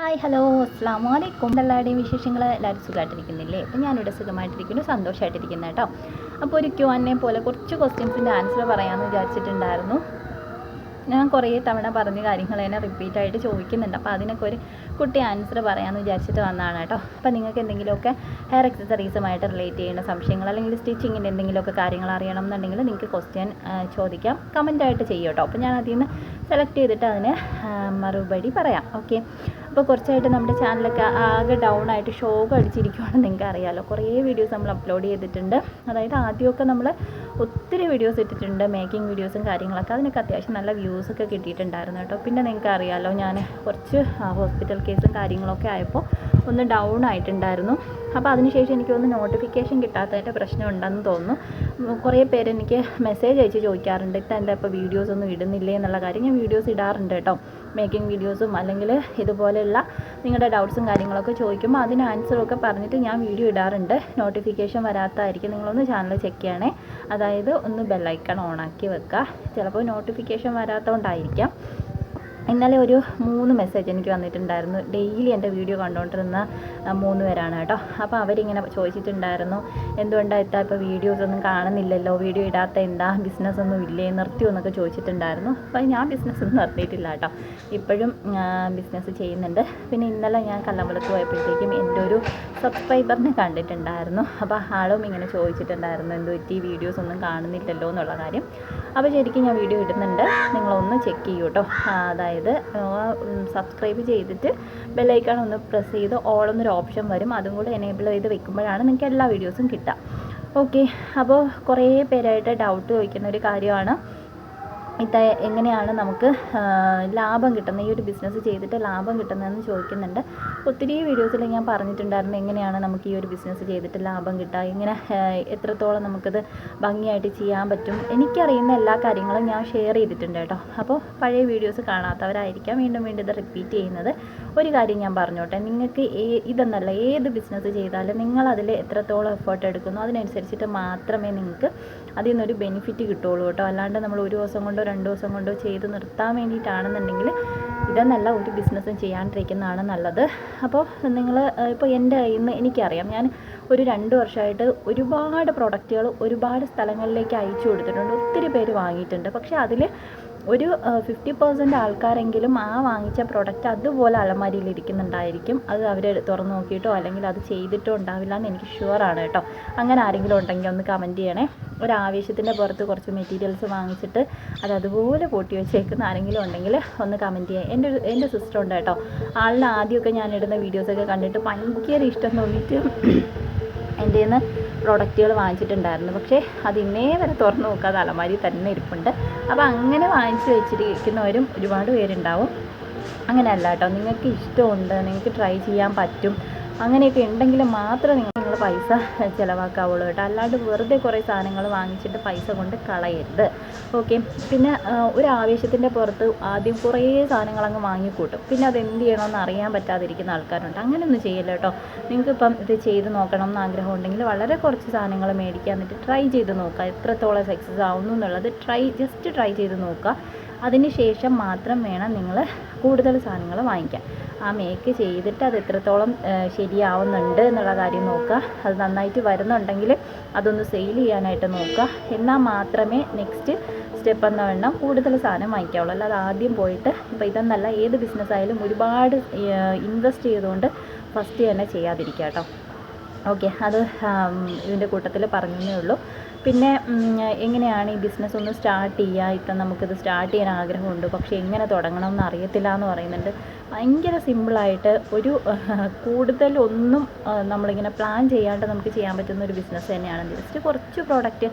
Hi hello. അസ്സാം വലൈക്കും എല്ലാവരുടെയും വിശേഷങ്ങൾ എല്ലാവരും സുഖമായിട്ടിരിക്കുന്നില്ലേ അപ്പോൾ ഞാനിവിടെ സുഖമായിട്ടിരിക്കുന്നു സന്തോഷമായിട്ടിരിക്കുന്നു കേട്ടോ. അപ്പോൾ ഒരു ക്യൂ എന്നെ പോലെ കുറച്ച് ക്വസ്റ്റ്യൻസിന്റെ ആൻസർ പറയാമെന്ന് വിചാരിച്ചിട്ടുണ്ടായിരുന്നു. ഞാൻ കുറേ തവണ പറഞ്ഞ കാര്യങ്ങൾ തന്നെ റിപ്പീറ്റായിട്ട് ചോദിക്കുന്നുണ്ട്. അപ്പോൾ അതിനൊക്കെ ഒരു കുട്ടി ആൻസർ പറയാമെന്ന് വിചാരിച്ചിട്ട് വന്നതാണ് കേട്ടോ. അപ്പോൾ നിങ്ങൾക്ക് എന്തെങ്കിലുമൊക്കെ ഹെയർ എക്സസറീസുമായിട്ട് റിലേറ്റ് ചെയ്യുന്ന സംശയങ്ങൾ അല്ലെങ്കിൽ സ്റ്റിച്ചിങ്ങിന്റെ എന്തെങ്കിലുമൊക്കെ കാര്യങ്ങൾ അറിയണം എന്നുണ്ടെങ്കിൽ നിങ്ങൾക്ക് ക്വസ്റ്റ്യൻ ചോദിക്കാം. കമന്റായിട്ട് ചെയ്യും കേട്ടോ. അപ്പോൾ ഞാൻ അതിൽ നിന്ന് സെലക്ട് ചെയ്തിട്ട് അതിന് മറുപടി പറയാം. ഓക്കെ അപ്പോൾ കുറച്ചായിട്ട് നമ്മുടെ ചാനലൊക്കെ ആകെ ഡൗൺ ആയിട്ട് ഷോക്ക് അടിച്ചിരിക്കുകയാണ് നിങ്ങൾക്ക് അറിയാമല്ലോ കുറേ വീഡിയോസ് നമ്മൾ അപ്ലോഡ് ചെയ്തിട്ടുണ്ട്. അതായത് ആദ്യമൊക്കെ നമ്മൾ ഒത്തിരി വീഡിയോസ് ഇട്ടിട്ടുണ്ട് മേക്കിംഗ് വീഡിയോസും കാര്യങ്ങളൊക്കെ. അതിനൊക്കെ അത്യാവശ്യം നല്ല വ്യൂസ് ഒക്കെ കിട്ടിയിട്ടുണ്ടായിരുന്നു കേട്ടോ. പിന്നെ നിങ്ങൾക്ക് അറിയാമല്ലോ ഞാൻ കുറച്ച് ഹോസ്പിറ്റൽ കേസും കാര്യങ്ങളൊക്കെ ആയപ്പോൾ ഒന്ന് ഡൗൺ ആയിട്ടുണ്ടായിരുന്നു. അപ്പോൾ അതിനുശേഷം എനിക്ക് ഒന്ന് നോട്ടിഫിക്കേഷൻ കിട്ടാത്തതിന്റെ പ്രശ്നം ഉണ്ടെന്ന് തോന്നുന്നു. കുറേ പേര് എനിക്ക് മെസ്സേജ് അയച്ച് ചോദിക്കാറുണ്ട് ഇത്ത എന്റെ ഇപ്പോൾ വീഡിയോസ് ഒന്നും ഇടുന്നില്ലേ? എന്നുള്ള കാര്യം. ഞാൻ വീഡിയോസ് ഇടാറുണ്ട് കേട്ടോ. മേക്കിംഗ് വീഡിയോസും അല്ലെങ്കിൽ ഇതുപോലെയുള്ള നിങ്ങളുടെ ഡൗട്ട്സും കാര്യങ്ങളൊക്കെ ചോദിക്കുമ്പോൾ അതിന് ആൻസറൊക്കെ പറഞ്ഞിട്ട് ഞാൻ വീഡിയോ ഇടാറുണ്ട്. നോട്ടിഫിക്കേഷൻ വരാത്തതായിരിക്കും നിങ്ങളൊന്ന് ചാനൽ ചെക്ക് ചെയ്യണേ. അതായത് ഒന്ന് ബെല്ലൈക്കൺ ഓണാക്കി വെക്കുക. ചിലപ്പോൾ നോട്ടിഫിക്കേഷൻ വരാത്തതുകൊണ്ടായിരിക്കാം ഇന്നലെ ഒരു മൂന്ന് മെസ്സേജ് എനിക്ക് വന്നിട്ടുണ്ടായിരുന്നു. ഡെയിലി എന്റെ വീഡിയോ കണ്ടുകൊണ്ടിരുന്ന മൂന്ന് പേരാണ് കേട്ടോ. അപ്പോൾ അവരിങ്ങനെ ചോദിച്ചിട്ടുണ്ടായിരുന്നു എന്തുകൊണ്ടാണ് ഇത്താ ഇപ്പോൾ വീഡിയോസ് ഒന്നും കാണുന്നില്ലല്ലോ? വീഡിയോ ഇടാത്ത എന്താ? ബിസിനസ് ഒന്നും ഇല്ലേ? നിർത്തിയോ എന്നൊക്കെ ചോദിച്ചിട്ടുണ്ടായിരുന്നു. അപ്പോൾ ഞാൻ ബിസിനസ് ഒന്നും നിർത്തിയിട്ടില്ല കേട്ടോ. ഇപ്പോഴും ബിസിനസ് ചെയ്യുന്നുണ്ട്. പിന്നെ ഇന്നലെ ഞാൻ കല്ലമ്പലത്ത് പോയപ്പോഴത്തേക്കും എന്റെ ഒരു സബ്സ്ക്രൈബറിനെ കണ്ടിട്ടുണ്ടായിരുന്നു. അപ്പോൾ ആളും ഇങ്ങനെ ചോദിച്ചിട്ടുണ്ടായിരുന്നു എന്തോ പറ്റി? വീഡിയോസ് ഒന്നും കാണുന്നില്ലല്ലോ എന്നുള്ള കാര്യം. അപ്പോൾ ശരിക്കും ഞാൻ വീഡിയോ ഇടുന്നുണ്ട്. നിങ്ങളൊന്ന് ചെക്ക് ചെയ്യൂ കേട്ടോ. ആ, അതായത് സബ്സ്ക്രൈബ് ചെയ്തിട്ട് ബെല്ലൈക്കൺ ഒന്ന് പ്രസ് ചെയ്ത് ഓൾ എന്നൊരു ഓപ്ഷൻ വരും. അതും കൂടെ എനേബിൾ ചെയ്ത് വെക്കുമ്പോഴാണ് നിങ്ങൾക്ക് എല്ലാ വീഡിയോസും കിട്ടുക. ഓക്കെ അപ്പോൾ കുറേ പേരായിട്ട് ഡൗട്ട് ചോദിക്കുന്ന ഒരു കാര്യമാണ്. ഇത് എങ്ങനെയാണ് നമുക്ക് ലാഭം കിട്ടുന്നത്? ഈ ഒരു ബിസിനസ് ചെയ്തിട്ട് ലാഭം കിട്ടുന്നതെന്ന് ചോദിക്കുന്നുണ്ട്. ഒത്തിരി വീഡിയോസിൽ ഞാൻ പറഞ്ഞിട്ടുണ്ടായിരുന്നു എങ്ങനെയാണ് നമുക്ക് ഈ ഒരു ബിസിനസ് ചെയ്തിട്ട് ലാഭം കിട്ടുക? എങ്ങനെ എത്രത്തോളം നമുക്കത് ഭംഗിയായിട്ട് ചെയ്യാൻ പറ്റും? എനിക്കറിയുന്ന എല്ലാ കാര്യങ്ങളും ഞാൻ ഷെയർ ചെയ്തിട്ടുണ്ട് കേട്ടോ. അപ്പോൾ പഴയ വീഡിയോസ് കാണാത്തവരായിരിക്കാം. വീണ്ടും വീണ്ടും ഇത് റിപ്പീറ്റ് ചെയ്യുന്നത്. ഒരു കാര്യം ഞാൻ പറഞ്ഞോട്ടെ. നിങ്ങൾക്ക് ഇതെന്നല്ല ഏത് ബിസിനസ് ചെയ്താലും നിങ്ങൾ അതിൽ എത്രത്തോളം എഫേർട്ട് എടുക്കുന്നു അതിനനുസരിച്ചിട്ട് മാത്രമേ നിങ്ങൾക്ക് അതിൽ നിന്നൊരു ബെനിഫിറ്റ് കിട്ടുള്ളൂ കേട്ടോ. അല്ലാണ്ട് നമ്മൾ ഒരു ദിവസം കൊണ്ടോ രണ്ട് ദിവസം കൊണ്ടോ ചെയ്ത് നിർത്താൻ വേണ്ടിയിട്ടാണെന്നുണ്ടെങ്കിൽ ഇതെന്നല്ല ഒരു ബിസിനസ്സും ചെയ്യാണ്ടിരിക്കുന്നതാണ് നല്ലത്. അപ്പോൾ നിങ്ങൾ ഇപ്പോൾ എന്റെ നിന്ന് എനിക്കറിയാം ഞാൻ ഒരു രണ്ട് വർഷമായിട്ട് ഒരുപാട് പ്രൊഡക്റ്റുകൾ ഒരുപാട് സ്ഥലങ്ങളിലേക്ക് അയച്ചു കൊടുത്തിട്ടുണ്ട്. ഒത്തിരി പേര് വാങ്ങിയിട്ടുണ്ട്. പക്ഷേ അതിൽ ഒരു ഫിഫ്റ്റി പെർസെന്റ് ആൾക്കാരെങ്കിലും ആ വാങ്ങിച്ച പ്രൊഡക്റ്റ് അതുപോലെ അലമാരിയിൽ ഇരിക്കുന്നുണ്ടായിരിക്കും അത് അവർ തുറന്ന് നോക്കിയിട്ടോ അല്ലെങ്കിൽ അത് ചെയ്തിട്ടോ ഉണ്ടാവില്ല എന്ന് എനിക്ക് ഷുവർ ആണ് കേട്ടോ. അങ്ങനെ ആരെങ്കിലും ഉണ്ടെങ്കിൽ ഒന്ന് കമന്റ് ചെയ്യണേ. ഒരു ആവേശത്തിന്റെ പുറത്ത് കുറച്ച് മെറ്റീരിയൽസ് വാങ്ങിച്ചിട്ട് അത് അതുപോലെ പൊട്ടി വെച്ചേക്കുന്ന ആരെങ്കിലും ഉണ്ടെങ്കിൽ ഒന്ന് കമന്റ് ചെയ്യാം. എന്റെ എന്റെ സിസ്റ്റർ ഉണ്ട് കേട്ടോ. ആളിന് ആദ്യമൊക്കെ ഞാൻ ഇടുന്ന വീഡിയോസൊക്കെ കണ്ടിട്ട് ഭയങ്കര ഇഷ്ടം തോന്നിയിട്ട് എന്റെ നിന്ന് പ്രോഡക്റ്റുകൾ വാങ്ങിച്ചിട്ടുണ്ടായിരുന്നു. പക്ഷേ അത് ഇന്നേ വരെ തുറന്നു നോക്കാതെ അലമാരി തന്നെ ഇരിപ്പുണ്ട്. അപ്പോൾ അങ്ങനെ വാങ്ങിച്ച് വെച്ചിരിക്കുന്നവരും ഒരുപാട് പേരുണ്ടാവും. അങ്ങനെയല്ല കേട്ടോ. നിങ്ങൾക്ക് ഇഷ്ടമുണ്ട് നിങ്ങൾക്ക് ട്രൈ ചെയ്യാൻ പറ്റും. അങ്ങനെയൊക്കെ ഉണ്ടെങ്കിൽ മാത്രമേ നിങ്ങൾ നിങ്ങൾ പൈസ ചിലവാക്കാവുള്ളൂ കേട്ടോ. അല്ലാണ്ട് വെറുതെ കുറേ സാധനങ്ങൾ വാങ്ങിച്ചിട്ട് പൈസ കൊണ്ട് കളയരുത്. ഓക്കെ? പിന്നെ ഒരു ആവേശത്തിന്റെ പുറത്ത് ആദ്യം കുറേ സാധനങ്ങൾ അങ്ങ് വാങ്ങിക്കൂട്ടും. പിന്നെ അത് എന്ത് ചെയ്യണമെന്ന് അറിയാൻ പറ്റാതിരിക്കുന്ന ആൾക്കാരുണ്ട്. അങ്ങനെയൊന്നും ചെയ്യില്ല കേട്ടോ. നിങ്ങൾക്കിപ്പം ഇത് ചെയ്ത് നോക്കണം എന്ന് ആഗ്രഹം ഉണ്ടെങ്കിൽ വളരെ കുറച്ച് സാധനങ്ങൾ മേടിക്കാൻ എന്നിട്ട് ട്രൈ ചെയ്ത് നോക്കുക. എത്രത്തോളം സക്സസ് ആവുന്നു എന്നുള്ളത് ട്രൈ ജസ്റ്റ് ട്രൈ ചെയ്ത് നോക്കുക. അതിന് ശേഷം മാത്രം വേണം നിങ്ങൾ കൂടുതൽ സാധനങ്ങൾ വാങ്ങിക്കാൻ. ആ മേക്ക് ചെയ്തിട്ട് അത് എത്രത്തോളം ശരിയാവുന്നുണ്ട് എന്നുള്ള കാര്യം നോക്കുക. അത് നന്നായിട്ട് വരുന്നുണ്ടെങ്കിൽ അതൊന്ന് സെയിൽ ചെയ്യാനായിട്ട് നോക്കുക. എന്നാൽ മാത്രമേ നെക്സ്റ്റ് സ്റ്റെപ്പ് എന്ന വേണം കൂടുതൽ സാധനം വാങ്ങിക്കാവുള്ളൂ. അല്ലാതെ ആദ്യം പോയിട്ട് ഇപ്പോൾ ഇതെന്നല്ല ഏത് ബിസിനസ് ആയാലും ഒരുപാട് ഇൻവെസ്റ്റ് ചെയ്തുകൊണ്ട് ഫസ്റ്റ് തന്നെ ചെയ്യാതിരിക്കുക കേട്ടോ. ഓക്കെ അത് ഇതിന്റെ കൂട്ടത്തിൽ പറഞ്ഞതേ ഉള്ളൂ. പിന്നെ എങ്ങനെയാണ് ഈ ബിസിനസ് ഒന്ന് സ്റ്റാർട്ട് ചെയ്യുക? ഇപ്പം നമുക്കിത് സ്റ്റാർട്ട് ചെയ്യാൻ ആഗ്രഹമുണ്ട്. പക്ഷേ എങ്ങനെ തുടങ്ങണം എന്ന് അറിയത്തില്ല എന്ന് പറയുന്നുണ്ട്. ഭയങ്കര സിമ്പിളായിട്ട് ഒരു കൂടുതലൊന്നും നമ്മളിങ്ങനെ പ്ലാൻ ചെയ്യാണ്ട് നമുക്ക് ചെയ്യാൻ പറ്റുന്ന ഒരു ബിസിനസ് തന്നെയാണ്. ജസ്റ്റ് കുറച്ച് പ്രോഡക്റ്റ്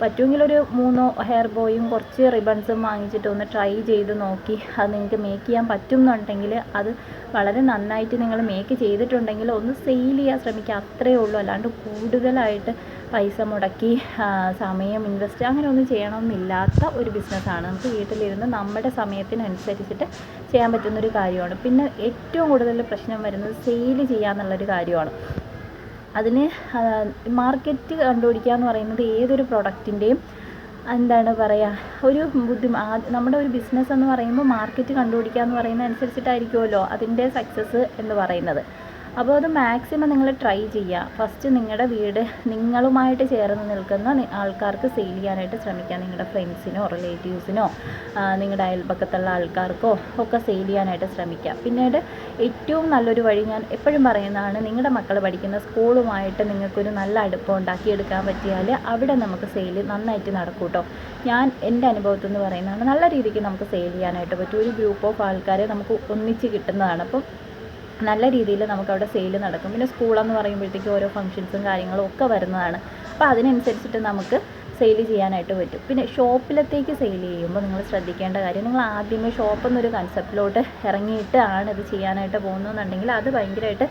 പറ്റുമെങ്കിൽ ഒരു മൂന്നോ ഹെയർ ബോയും കുറച്ച് റിബൺസും വാങ്ങിച്ചിട്ട് ഒന്ന് ട്രൈ ചെയ്ത് നോക്കി. അത് നിങ്ങൾക്ക് മേക്ക് ചെയ്യാൻ പറ്റും എന്നുണ്ടെങ്കിൽ അത് വളരെ നന്നായിട്ട് നിങ്ങൾ മേക്ക് ചെയ്തിട്ടുണ്ടെങ്കിൽ ഒന്ന് സെയിൽ ചെയ്യാൻ ശ്രമിക്കുക. അത്രയേ ഉള്ളൂ. അല്ലാണ്ട് കൂടുതലായിട്ട് പൈസ മുടക്കി സമയം ഇൻവെസ്റ്റ് അങ്ങനെ ഒന്നും ചെയ്യണമെന്നില്ലാത്ത ഒരു ബിസിനസ്സാണ് നമുക്ക് വീട്ടിലിരുന്ന് നമ്മുടെ സമയത്തിനനുസരിച്ചിട്ട് ചെയ്യാൻ പറ്റുന്നൊരു കാര്യമാണ്. പിന്നെ ഏറ്റവും കൂടുതൽ പ്രശ്നം വരുന്നത് സെയിൽ ചെയ്യാന്നുള്ളൊരു കാര്യമാണ്. അതിന് മാർക്കറ്റ് കണ്ടുപിടിക്കുക എന്ന് പറയുന്നത് ഏതൊരു പ്രൊഡക്റ്റിന്റെയും എന്താണ് പറയുക ഒരു ബുദ്ധി നമ്മുടെ ഒരു ബിസിനസ് എന്ന് പറയുമ്പോൾ മാർക്കറ്റ് കണ്ടുപിടിക്കുക എന്ന് പറയുന്നത് അനുസരിച്ചിട്ടായിരിക്കുമല്ലോ അതിന്റെ സക്സസ് എന്ന് പറയുന്നത്. അപ്പോൾ അത് മാക്സിമം നിങ്ങൾ ട്രൈ ചെയ്യുക. ഫസ്റ്റ് നിങ്ങളുടെ വീട് നിങ്ങളുമായിട്ട് ചേർന്ന് നിൽക്കുന്ന ആൾക്കാർക്ക് സെയിൽ ചെയ്യാനായിട്ട് ശ്രമിക്കുക. നിങ്ങളുടെ ഫ്രണ്ട്സിനോ റിലേറ്റീവ്സിനോ നിങ്ങളുടെ അയൽപക്കത്തുള്ള ആൾക്കാർക്കോ ഒക്കെ സെയിൽ ചെയ്യാനായിട്ട് ശ്രമിക്കുക. പിന്നീട് ഏറ്റവും നല്ലൊരു വഴി ഞാൻ എപ്പോഴും പറയുന്നതാണ് നിങ്ങളുടെ മക്കൾ പഠിക്കുന്ന സ്കൂളുമായിട്ട് നിങ്ങൾക്കൊരു നല്ല അടുപ്പം ഉണ്ടാക്കിയെടുക്കാൻ പറ്റിയാൽ അവിടെ നമുക്ക് സെയിൽ നന്നായിട്ട് നടക്കും ഞാൻ എന്റെ അനുഭവത്തിൽ നിന്ന് പറയുന്നതാണ് നല്ല രീതിക്ക് നമുക്ക് സെയിൽ ചെയ്യാനായിട്ട് പറ്റും. ഒരു ഗ്രൂപ്പ് ഓഫ് ആൾക്കാരെ നമുക്ക് ഒന്നിച്ച് കിട്ടുന്നതാണ്. അപ്പം നല്ല രീതിയിൽ നമുക്ക് അവിടെ സെയിൽ നടക്കും. പിന്നെ സ്കൂളെന്ന് പറയുമ്പോഴത്തേക്കും ഓരോ ഫങ്ഷൻസും കാര്യങ്ങളും ഒക്കെ വരുന്നതാണ്. അപ്പോൾ അതിനനുസരിച്ചിട്ട് നമുക്ക് സെയിൽ ചെയ്യാനായിട്ട് പറ്റും. പിന്നെ ഷോപ്പിലത്തേക്ക് സെയിൽ ചെയ്യുമ്പോൾ നിങ്ങൾ ശ്രദ്ധിക്കേണ്ട കാര്യം നിങ്ങൾ ആദ്യമേ ഷോപ്പ് എന്നൊരു കൺസെപ്റ്റിലോട്ട് ഇറങ്ങിയിട്ട് ആണ് ഇത് ചെയ്യാനായിട്ട് പോകുന്നതെന്നുണ്ടെങ്കിൽ അത് ഭയങ്കരമായിട്ട്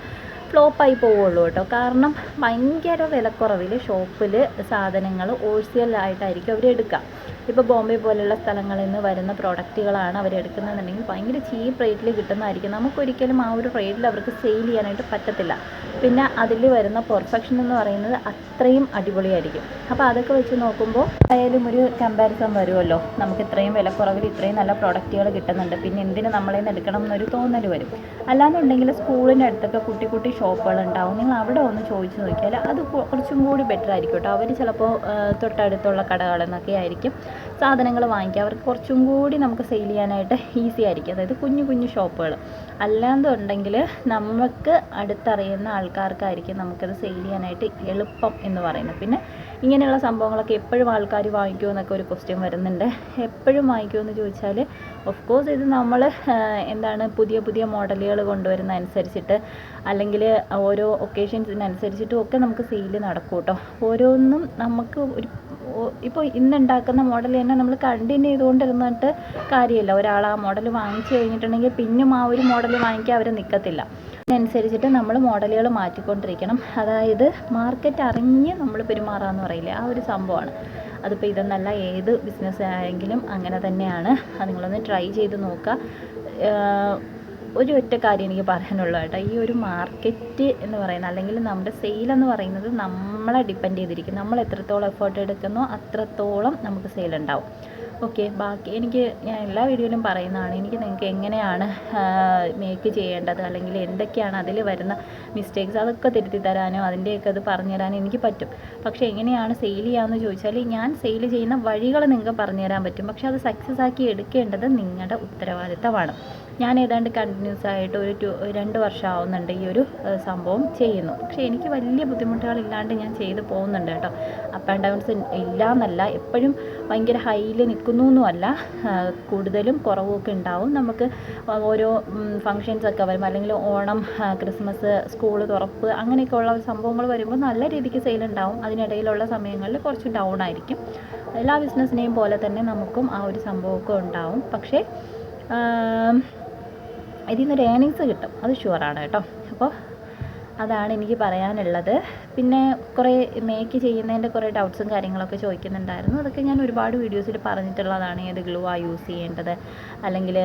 ഫ്ലോപ്പായി പോവുള്ളൂ കേട്ടോ. കാരണം ഭയങ്കര വിലക്കുറവിൽ ഷോപ്പിൽ സാധനങ്ങൾ ഹോൾസെയിലായിട്ടായിരിക്കും അവർ എടുക്കുക. ഇപ്പോൾ ബോംബെ പോലെയുള്ള സ്ഥലങ്ങളിൽ നിന്ന് വരുന്ന പ്രോഡക്റ്റുകളാണ് അവർ എടുക്കുന്നതെന്നുണ്ടെങ്കിൽ ഭയങ്കര ചീപ്പ് റേറ്റിൽ കിട്ടുന്നതായിരിക്കും. നമുക്കൊരിക്കലും ആ ഒരു റേറ്റിൽ അവർക്ക് സെയിൽ ചെയ്യാനായിട്ട് പറ്റത്തില്ല. പിന്നെ അതിൽ വരുന്ന പെർഫെക്ഷൻ എന്ന് പറയുന്നത് അത്രയും അടിപൊളിയായിരിക്കും. അപ്പോൾ അതൊക്കെ വെച്ച് നോക്കുമ്പോൾ ആയാലും ഒരു കമ്പാരിസൺ വരുമല്ലോ നമുക്ക് ഇത്രയും വിലക്കുറവിൽ ഇത്രയും നല്ല പ്രോഡക്റ്റുകൾ കിട്ടുന്നുണ്ട്. പിന്നെ എന്തിന് നമ്മളെ നിന്ന് എടുക്കണം എന്നൊരു തോന്നൽ വരും. അല്ലാന്നുണ്ടെങ്കിൽ സ്കൂളിന്റെ അടുത്തൊക്കെ കുട്ടി കുട്ടി ഷോപ്പുകൾ ഉണ്ടാവും. നിങ്ങൾ അവിടെ ഒന്ന് ചോദിച്ചു നോക്കിയാൽ അത് കുറച്ചും കൂടി ബെറ്റർ ആയിരിക്കും കേട്ടോ. അവർ ചിലപ്പോൾ തൊട്ടടുത്തുള്ള കടകളിൽ നിന്നൊക്കെ ആയിരിക്കും. സാധനങ്ങൾ വാങ്ങിക്കുക അവർക്ക് കുറച്ചും കൂടി നമുക്ക് സെയിൽ ചെയ്യാനായിട്ട് ഈസി ആയിരിക്കും. അതായത് കുഞ്ഞു കുഞ്ഞു ഷോപ്പുകൾ അല്ലാന്നുണ്ടെങ്കിൽ നമുക്ക് അടുത്തറിയുന്ന ആൾക്കാർക്കായിരിക്കും നമുക്കത് സെയിൽ ചെയ്യാനായിട്ട് എളുപ്പം എന്ന് പറയുന്നത്. പിന്നെ ഇങ്ങനെയുള്ള സംഭവങ്ങളൊക്കെ എപ്പോഴും ആൾക്കാർ വാങ്ങിക്കുമോ എന്നൊക്കെ ഒരു ക്വസ്റ്റ്യൻ വരുന്നുണ്ട്. എപ്പോഴും വാങ്ങിക്കുമോ എന്ന് ചോദിച്ചാൽ ഓഫ് കോഴ്സ് ഇത് നമ്മൾ എന്താണ് പുതിയ പുതിയ മോഡലുകൾ കൊണ്ടുവരുന്ന അനുസരിച്ചിട്ട് അല്ലെങ്കിൽ ഓരോ ഒക്കേഷൻസിനനുസരിച്ചിട്ടും ഒക്കെ നമുക്ക് സെയിൽ നടക്കും കേട്ടോ. ഓരോന്നും നമുക്ക് ഒരു ഇപ്പോൾ ഇന്നുണ്ടാക്കുന്ന മോഡൽ തന്നെ നമ്മൾ കണ്ടിന്യൂ ചെയ്തുകൊണ്ടിരുന്നിട്ട് കാര്യമില്ല. ഒരാൾ ആ മോഡൽ വാങ്ങിച്ചു കഴിഞ്ഞിട്ടുണ്ടെങ്കിൽ പിന്നും ആ ഒരു മോഡൽ വാങ്ങിക്കാൻ അവർ നിൽക്കത്തില്ല അതിനനുസരിച്ചിട്ട് നമ്മൾ മോഡലുകൾ മാറ്റിക്കൊണ്ടിരിക്കണം. അതായത് മാർക്കറ്റ് അറിഞ്ഞ് നമ്മൾ പെരുമാറാന്ന് പറയില്ലേ? ആ ഒരു സംഭവമാണ്. അതിപ്പോൾ ഇതെന്നല്ല ഏത് ബിസിനസ് ആയെങ്കിലും അങ്ങനെ തന്നെയാണ്. അത് നിങ്ങളൊന്ന് ട്രൈ ചെയ്ത് നോക്കുക ഒരു ഒറ്റ കാര്യം എനിക്ക് പറയാനുള്ളൂ കേട്ടോ. ഈ ഒരു മാർക്കറ്റ് എന്ന് പറയുന്നത് അല്ലെങ്കിൽ നമ്മുടെ സെയിൽ എന്ന് പറയുന്നത് നമ്മളെ ഡിപ്പെൻഡ് ചെയ്തിരിക്കും. നമ്മൾ എത്രത്തോളം എഫേർട്ട് എടുക്കുന്നോ അത്രത്തോളം നമുക്ക് സെയിൽ ഉണ്ടാവും. ഓക്കെ ബാക്കി എനിക്ക് ഞാൻ എല്ലാ വീഡിയോയിലും പറയുന്നതാണ്. എനിക്ക് നിങ്ങൾക്ക് എങ്ങനെയാണ് മേക്ക് ചെയ്യേണ്ടത്? അല്ലെങ്കിൽ എന്തൊക്കെയാണ് അതിൽ വരുന്ന മിസ്റ്റേക്സ് അതൊക്കെ തിരുത്തി തരാനോ അതിന്റെയൊക്കെ അത് പറഞ്ഞു തരാനോ എനിക്ക് പറ്റും. പക്ഷേ എങ്ങനെയാണ് സെയിൽ ചെയ്യാമെന്ന് ചോദിച്ചാൽ ഞാൻ സെയിൽ ചെയ്യുന്ന വഴികൾ നിങ്ങൾക്ക് പറഞ്ഞു തരാൻ പറ്റും. പക്ഷേ അത് സക്സസ് ആക്കി എടുക്കേണ്ടത് നിങ്ങളുടെ ഉത്തരവാദിത്തമാണ്. ഞാൻ ഏതാണ്ട് കണ്ടിന്യൂസ് ആയിട്ട് ഒരു ടു രണ്ട് വർഷം ആവുന്നുണ്ട് ഈ ഒരു സംഭവം ചെയ്യുന്നു. പക്ഷേ എനിക്ക് വലിയ ബുദ്ധിമുട്ടുകളില്ലാണ്ട് ഞാൻ ചെയ്ത് പോകുന്നുണ്ട് കേട്ടോ. അപ്പ് ആൻഡ് ഡൗൺസ് ഇല്ല എന്നല്ല എപ്പോഴും ഭയങ്കര ഹൈയിൽ നിൽക്കുന്നു എന്നുമല്ല കൂടുതലും കുറവൊക്കെ ഉണ്ടാവും. നമുക്ക് ഓരോ ഫങ്ഷൻസ് ഒക്കെ വരും അല്ലെങ്കിൽ ഓണം ക്രിസ്മസ് സ്കൂൾ തുറപ്പ് അങ്ങനെയൊക്കെ ഉള്ള സംഭവങ്ങൾ വരുമ്പോൾ നല്ല രീതിക്ക് സെയിൽ ഉണ്ടാവും. അതിനിടയിലുള്ള സമയങ്ങളിൽ കുറച്ച് ഡൗൺ ആയിരിക്കും. എല്ലാ ബിസിനസ്സിനെയും പോലെ തന്നെ നമുക്കും ആ ഒരു സംഭവമൊക്കെ ഉണ്ടാവും. പക്ഷേ ഇതിൽ നിന്നൊരു ഏണിങ്സ് കിട്ടും. അത് ഷുവറാണ് കേട്ടോ. അപ്പോൾ അതാണ് എനിക്ക് പറയാനുള്ളത്. പിന്നെ കുറേ മേക്ക് ചെയ്യുന്നതിന്റെ കുറേ ഡൗട്ട്സും കാര്യങ്ങളൊക്കെ ചോദിക്കുന്നുണ്ടായിരുന്നു. അതൊക്കെ ഞാൻ ഒരുപാട് വീഡിയോസിൽ പറഞ്ഞിട്ടുള്ളതാണ്. ഏത് ഗ്ലൂ ആ യൂസ് ചെയ്യേണ്ടത്? അല്ലെങ്കിൽ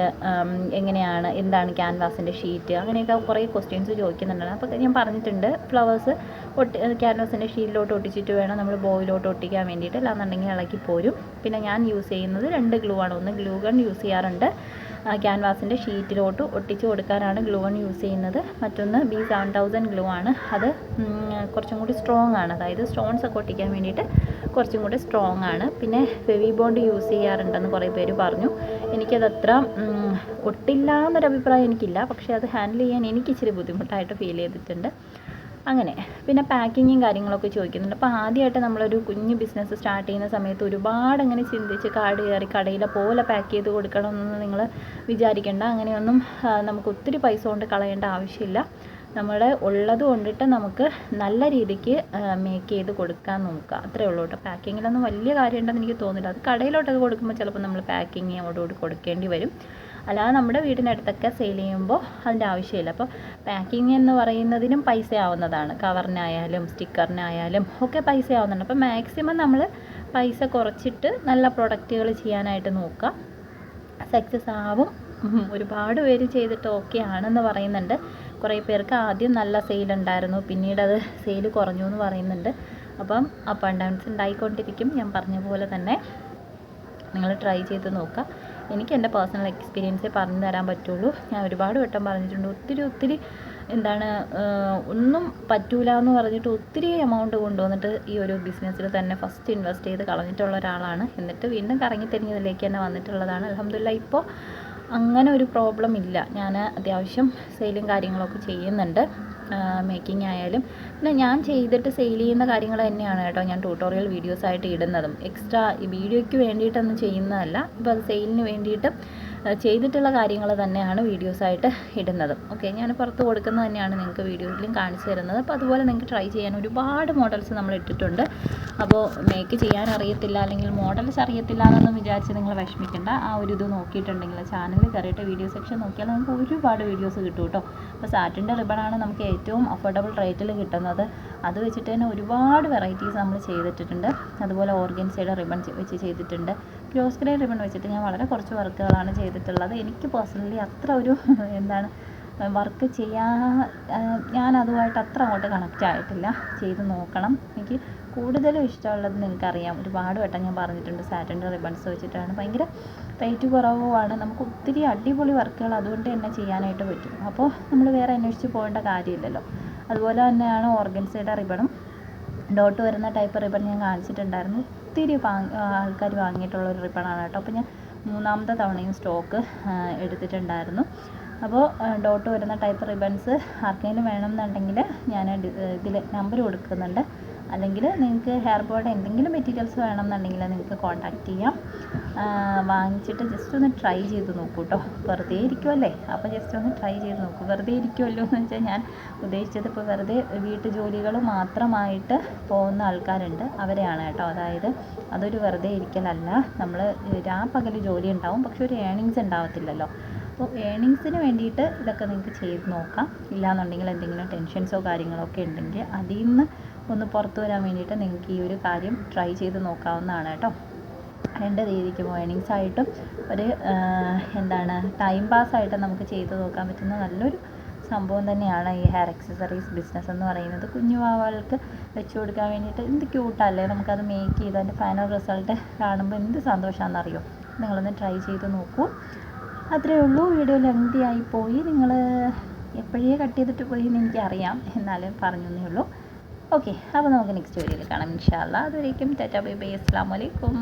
എങ്ങനെയാണ്? എന്താണ് ക്യാൻവാസിന്റെ ഷീറ്റ് അങ്ങനെയൊക്കെ കുറേ ക്വസ്റ്റ്യൻസ് ചോദിക്കുന്നുണ്ടായിരുന്നു. അപ്പോൾ ഞാൻ പറഞ്ഞിട്ടുണ്ട്. ഫ്ലവേഴ്സ് ഒട്ടി ക്യാൻവാസിന്റെ ഷീറ്റിലോട്ട് ഒട്ടിച്ചിട്ട് വേണം നമ്മൾ ബോയിലോട്ട് ഒട്ടിക്കാൻ വേണ്ടിയിട്ട്. അല്ലാന്നുണ്ടെങ്കിൽ ഇളക്കി പോരും. പിന്നെ ഞാൻ യൂസ് ചെയ്യുന്നത് രണ്ട് ഗ്ലൂ ആണ്. ഒന്ന് ഗ്ലൂ ഗൺ യൂസ് ചെയ്യാറുണ്ട്. ക്യാൻവാസിന്റെ ഷീറ്റിലോട്ട് ഒട്ടിച്ച് കൊടുക്കാനാണ് ഗ്ലൂ ആണ് യൂസ് ചെയ്യുന്നത്. മറ്റൊന്ന് ബി സെവൻ തൗസൻഡ് ഗ്ലൂ ആണ്. അത് കുറച്ചും കൂടി സ്ട്രോങ് ആണ്. അതായത് സ്റ്റോൺസ് ഒക്കെ ഒട്ടിക്കാൻ വേണ്ടിയിട്ട് കുറച്ചും കൂടി സ്ട്രോങ് ആണ്. പിന്നെ ഫെവി ബോണ്ട് യൂസ് ചെയ്യാറുണ്ടെന്ന് കുറേ പേര് പറഞ്ഞു. എനിക്കത് അത്ര ഒട്ടില്ല എന്നൊരു അഭിപ്രായം എനിക്കില്ല. പക്ഷേ അത് ഹാൻഡിൽ ചെയ്യാൻ എനിക്ക് ഇച്ചിരി ബുദ്ധിമുട്ടായിട്ട് ഫീൽ ചെയ്തിട്ടുണ്ട്. അങ്ങനെ. പിന്നെ പാക്കിങ്ങും കാര്യങ്ങളൊക്കെ ചോദിക്കുന്നുണ്ട്. അപ്പോൾ ആദ്യമായിട്ട് നമ്മളൊരു കുഞ്ഞ് ബിസിനസ് സ്റ്റാർട്ട് ചെയ്യുന്ന സമയത്ത് ഒരുപാട് അങ്ങനെ ചിന്തിച്ച് കാട് കയറി കടയിലെ പോലെ പാക്ക് ചെയ്ത് കൊടുക്കണമെന്ന് നിങ്ങൾ വിചാരിക്കേണ്ട. അങ്ങനെയൊന്നും നമുക്ക് ഒത്തിരി പൈസ കൊണ്ട് കളയേണ്ട ആവശ്യമില്ല. നമ്മുടെ ഉള്ളത് കൊണ്ടിട്ട് നമുക്ക് നല്ല രീതിക്ക് മേക്ക് ചെയ്ത് കൊടുക്കാൻ നോക്കുക. അത്രേ ഉള്ളൂ കേട്ടോ. പാക്കിങ്ങിലൊന്നും വലിയ കാര്യമുണ്ടെന്ന് എനിക്ക് തോന്നില്ല അത് കടയിലോട്ടൊക്കെ കൊടുക്കുമ്പോൾ ചിലപ്പോൾ നമ്മൾ പാക്കിങ് അവിടെ കൊടുക്കേണ്ടി വരും. അല്ലാതെ നമ്മുടെ വീടിനടുത്തൊക്കെ സെയിൽ ചെയ്യുമ്പോൾ അതിന്റെ ആവശ്യമില്ല. അപ്പോൾ പാക്കിങ് എന്ന് പറയുന്നതിനും പൈസ ആവുന്നതാണ് കവറിനായാലും സ്റ്റിക്കറിനായാലും ഒക്കെ പൈസ ആവുന്നുണ്ട് അപ്പോൾ മാക്സിമം നമ്മൾ പൈസ കുറച്ചിട്ട് നല്ല പ്രൊഡക്റ്റുകൾ ചെയ്യാനായിട്ട് നോക്കുക. സക്സസ് ആവും. ഒരുപാട് പേര് ചെയ്തിട്ട് ഓക്കെ ആണെന്ന് പറയുന്നുണ്ട്. കുറേ പേർക്ക് ആദ്യം നല്ല സെയിൽ ഉണ്ടായിരുന്നു. പിന്നീട് അത് സെയിൽ കുറഞ്ഞു എന്ന് പറയുന്നുണ്ട്. അപ്പം അപ്പ് ആൻഡ് ഡൗൺസ് ഉണ്ടായിക്കൊണ്ടിരിക്കും. ഞാൻ പറഞ്ഞ പോലെ തന്നെ നിങ്ങൾ ട്രൈ ചെയ്ത് നോക്കുക. എനിക്ക് എന്റെ പേഴ്സണൽ എക്സ്പീരിയൻസേ പറഞ്ഞു തരാൻ പറ്റുള്ളൂ. ഞാൻ ഒരുപാട് വട്ടം പറഞ്ഞിട്ടുണ്ട്. ഒത്തിരി ഒത്തിരി എന്താണ് ഒന്നും പറ്റൂല എന്ന് പറഞ്ഞിട്ട് ഒത്തിരി എമൗണ്ട് കൊണ്ടുവന്നിട്ട് ഈ ഒരു ബിസിനസ്സിൽ തന്നെ ഫസ്റ്റ് ഇൻവെസ്റ്റ് ചെയ്ത് കളഞ്ഞിട്ടുള്ള ഒരാളാണ്. എന്നിട്ട് വീണ്ടും കറങ്ങി തിരിഞ്ഞതിലേക്ക് തന്നെ വന്നിട്ടുള്ളതാണ്. അലഹമില്ല ഇപ്പോൾ അങ്ങനെ ഒരു പ്രോബ്ലം ഇല്ല. ഞാൻ അത്യാവശ്യം സെയിലും കാര്യങ്ങളൊക്കെ ചെയ്യുന്നുണ്ട്. മേക്കിംഗ് ആയാലും. പിന്നെ ഞാൻ ചെയ്തിട്ട് സെയിൽ ചെയ്യുന്ന കാര്യങ്ങൾ തന്നെയാണ് കേട്ടോ ഞാൻ ട്യൂട്ടോറിയൽ വീഡിയോസ് ആയിട്ട് ഇടുന്നതും. എക്സ്ട്രാ വീഡിയോയ്ക്ക് വേണ്ടിയിട്ടൊന്നും ചെയ്യുന്നതല്ല. ഇപ്പോൾ അത് സെയിലിന് വേണ്ടിയിട്ട് ചെയ്തിട്ടുള്ള കാര്യങ്ങൾ തന്നെയാണ് വീഡിയോസായിട്ട് ഇടുന്നതും. ഓക്കെ ഞാൻ പുറത്ത് കൊടുക്കുന്നത് തന്നെയാണ് നിങ്ങൾക്ക് വീഡിയോയിലും കാണിച്ചു തരുന്നത്. അപ്പോൾ അതുപോലെ നിങ്ങൾക്ക് ട്രൈ ചെയ്യാൻ ഒരുപാട് മോഡൽസ് നമ്മൾ ഇട്ടിട്ടുണ്ട്. അപ്പോൾ മേക്ക് ചെയ്യാൻ അറിയത്തില്ല അല്ലെങ്കിൽ മോഡൽസ് അറിയത്തില്ല എന്നൊന്നും വിചാരിച്ച് നിങ്ങൾ വിഷമിക്കേണ്ട. ആ ഒരു ഇത് നോക്കിയിട്ടുണ്ടെങ്കിൽ ചാനലിൽ കയറിയിട്ട് വീഡിയോ സെക്ഷൻ നോക്കിയാൽ നമുക്ക് ഒരുപാട് വീഡിയോസ് കിട്ടും കേട്ടോ. അപ്പോൾ സാറ്റിന്റെ റിബണാണ് നമുക്ക് ഏറ്റവും അഫോർഡബിൾ റേറ്റിൽ കിട്ടുന്നത്. അത് വെച്ചിട്ട് തന്നെ ഒരുപാട് വെറൈറ്റീസ് നമ്മൾ ചെയ്തിട്ടുണ്ട് അതുപോലെ ഓർഗൻസയുടെ റിബൺ വെച്ച് ചെയ്തിട്ടുണ്ട്. ക്ലോസ് ഗ്രേ റിബൺ വെച്ചിട്ട് ഞാൻ വളരെ കുറച്ച് വർക്കുകളാണ് ചെയ്തിട്ടുള്ളത്. എനിക്ക് പേഴ്സണലി അത്ര ഒരു എന്താണ് വർക്ക് ചെയ്യാൻ ഞാൻ അതുമായിട്ട് അത്ര അങ്ങോട്ട് കണക്റ്റ് ആയിട്ടില്ല. ചെയ്ത് നോക്കണം. എനിക്ക് കൂടുതലും ഇഷ്ടമുള്ളത് നിങ്ങൾക്കറിയാം ഒരുപാട് വട്ടം ഞാൻ പറഞ്ഞിട്ടുണ്ട് സാറ്റന്റെ റിബൺസ് വെച്ചിട്ടാണ്. ഭയങ്കര റേറ്റ് കുറവുമാണ്. നമുക്ക് ഒത്തിരി അടിപൊളി വർക്കുകൾ അതുകൊണ്ട് തന്നെ ചെയ്യാനായിട്ട് പറ്റും. അപ്പോൾ നമ്മൾ വേറെ അന്വേഷിച്ച് പോകേണ്ട കാര്യമില്ലല്ലോ. അതുപോലെ തന്നെയാണ് ഓർഗൻസയുടെ റിബണും ഡോട്ട് വരുന്ന ടൈപ്പ് റിബൺ ഞാൻ കാണിച്ചിട്ടുണ്ടായിരുന്നു. ഒത്തിരി ആൾക്കാർ വാങ്ങിയിട്ടുള്ള ഒരു റിബണാണ് കേട്ടോ. അപ്പോൾ ഞാൻ മൂന്നാമത്തെ തവണയും സ്റ്റോക്ക് എടുത്തിട്ടുണ്ടായിരുന്നു. അപ്പോൾ ഡോട്ട് വരുന്ന ടൈപ്പ് റിബൺസ് ആർക്കെങ്കിലും വേണമെന്നുണ്ടെങ്കിൽ ഞാൻ ഇതിൽ നമ്പർ കൊടുക്കുന്നുണ്ട്. അല്ലെങ്കിൽ നിങ്ങൾക്ക് ഹെയർ ബോയുടെ എന്തെങ്കിലും മെറ്റീരിയൽസ് വേണമെന്നുണ്ടെങ്കിൽ നിങ്ങൾക്ക് കോൺടാക്റ്റ് ചെയ്യാം. വാങ്ങിച്ചിട്ട് ജസ്റ്റ് ഒന്ന് ട്രൈ ചെയ്ത് നോക്കൂ കേട്ടോ വെറുതെ ഇരിക്കുമല്ലേ അപ്പോൾ ജസ്റ്റ് ഒന്ന് ട്രൈ ചെയ്ത് നോക്കൂ. വെറുതെ ഇരിക്കുമല്ലോ എന്ന് വെച്ചാൽ ഞാൻ ഉദ്ദേശിച്ചത് ഇപ്പോൾ വെറുതെ വീട്ടു ജോലികൾ മാത്രമായിട്ട് പോകുന്ന ആൾക്കാരുണ്ട്. അവരെയാണ് കേട്ടോ. അതായത് അതൊരു വെറുതെ ഇരിക്കലല്ല. നമ്മൾ രാപ്പകൽ ജോലി ഉണ്ടാവും. പക്ഷെ ഒരു ഏണിങ്സ് ഉണ്ടാവത്തില്ലല്ലോ. അപ്പോൾ ഏണിങ്സിന് വേണ്ടിയിട്ട് ഇതൊക്കെ നിങ്ങൾക്ക് ചെയ്ത് നോക്കാം. ഇല്ലാന്നുണ്ടെങ്കിൽ എന്തെങ്കിലും ടെൻഷൻസോ കാര്യങ്ങളോ ഒക്കെ ഉണ്ടെങ്കിൽ അതിൽ നിന്ന് ഒന്ന് പുറത്തു വരാൻ വേണ്ടിയിട്ട് നിങ്ങൾക്ക് ഈ ഒരു കാര്യം ട്രൈ ചെയ്ത് നോക്കാവുന്നതാണ് കേട്ടോ. രണ്ട് രീതിക്കും ഏണിങ്സ് ആയിട്ടും ഒരു എന്താണ് ടൈം പാസ് ആയിട്ട് നമുക്ക് ചെയ്ത് നോക്കാൻ പറ്റുന്ന നല്ലൊരു സംഭവം തന്നെയാണ് ഈ ഹെയർ അക്സസറീസ് ബിസിനസ് എന്ന് പറയുന്നത്. കുഞ്ഞു വാവകൾക്ക് വെച്ച് കൊടുക്കാൻ വേണ്ടിയിട്ട് എന്ത് ക്യൂട്ടല്ലേ നമുക്കത് മേക്ക് ചെയ്ത് അതിന്റെ ഫൈനൽ റിസൾട്ട് കാണുമ്പോൾ എന്ത് സന്തോഷമാണെന്നറിയോ നിങ്ങളൊന്ന് ട്രൈ ചെയ്ത് നോക്കൂ. അത്രയേ ഉള്ളൂ. വീഡിയോ ആയി പോയി. നിങ്ങൾ എപ്പോഴേ കട്ട് ചെയ്തിട്ട് പോയി എന്ന് എനിക്കറിയാം. എന്നാലും പറഞ്ഞു ഉള്ളൂ. ഓക്കെ അപ്പോൾ നമുക്ക് നെക്സ്റ്റ് വീഡിയോയിൽ കാണാം. ഇൻഷാല്ല അതുവരേക്കും ടാറ്റാ ബൈ ബൈ. അസ്സാം വലൈക്കും